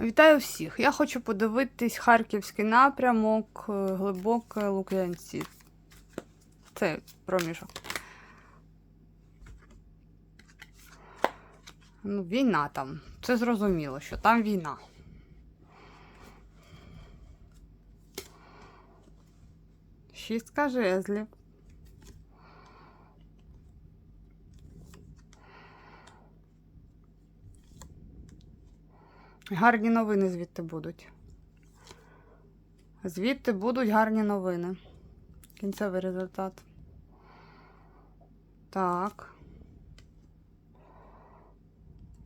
Вітаю всіх! Я хочу подивитись харківський напрямок, е, глибоке Лук'янці. Це проміжок. Ну, війна там. Це зрозуміло, що там війна. Шістка жезлів. Гарні новини звідти будуть. Звідти будуть гарні новини. Кінцевий результат. Так.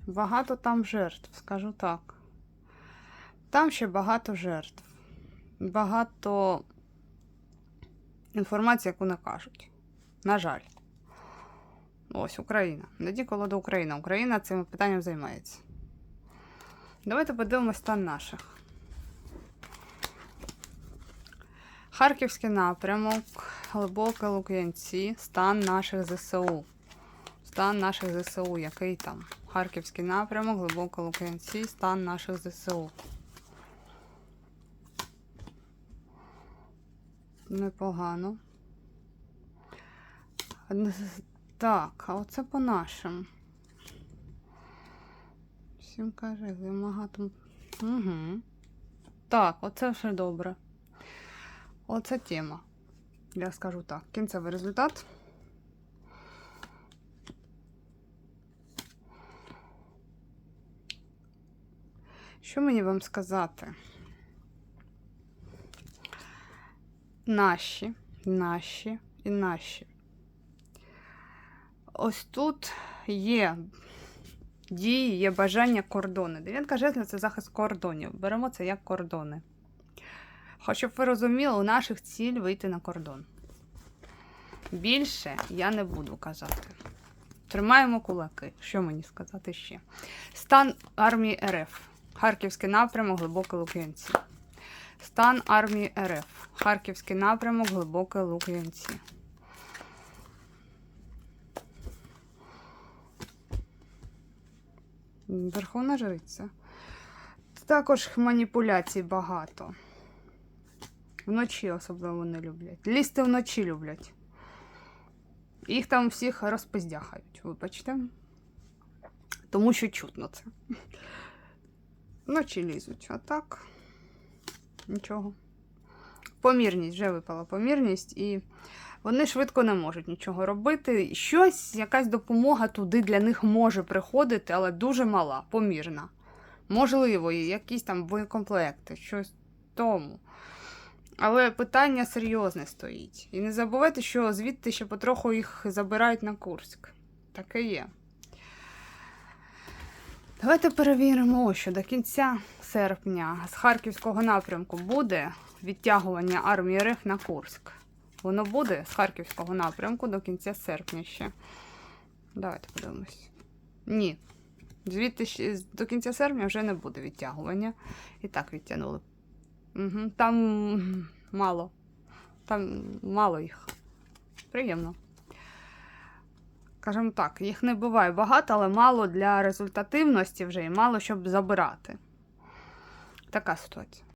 Багато там жертв, скажу так. Там ще багато жертв. Багато інформації, яку не кажуть. На жаль. Ось Україна. Тоді колода Україна. Україна цим питанням займається. Давайте подивимось стан наших. Харківський напрямок, глибоке Лук'янці, стан наших ЗСУ. Стан наших ЗСУ, який там? Харківський напрямок, глибоке Лук'янці, стан наших ЗСУ. Непогано. Так, а оце по нашим. Всім каже, вимагатим. Угу. Так, оце все добре. Оце тема. Я скажу так. Кінцевий результат. Що мені вам сказати? Наші, наші і наші. Ось тут є дії, є бажання кордони. Дев'ятка жезлів – це захист кордонів. Беремо це як кордони. Хоч щоб ви розуміли, у наших ціль вийти на кордон. Більше я не буду казати. Тримаємо кулаки. Що мені сказати ще? Стан армії РФ. Харківський напрямок, глибоке Лук'янці. Стан армії РФ. Харківський напрямок, глибоке Лук'янці. Верховна жриця. Також маніпуляцій багато. Вночі особливо не люблять. Лізти вночі люблять. Їх там всіх розпиздяхають, вибачте. Тому що чутно це. Вночі лізуть, а так нічого. Помірність вже випала помірність, і вони швидко не можуть нічого робити. Щось, якась допомога туди для них може приходити, але дуже мала, помірна. Можливо, якісь там боєкомплекти, щось тому. Але питання серйозне стоїть. І не забувайте, що звідти ще потроху їх забирають на Курськ. Таке є. Давайте перевіримо, що до кінця серпня з Харківського напрямку буде відтягування армії РФ на Курськ. Воно буде з Харківського напрямку до кінця серпня ще. Давайте подивимось. Ні. Звідти до кінця серпня вже не буде відтягування. І так відтягнули. Угу. Там мало. Там мало їх. Приємно. Скажімо так, їх не буває багато, але мало для результативності вже і мало щоб забирати. Така ситуація.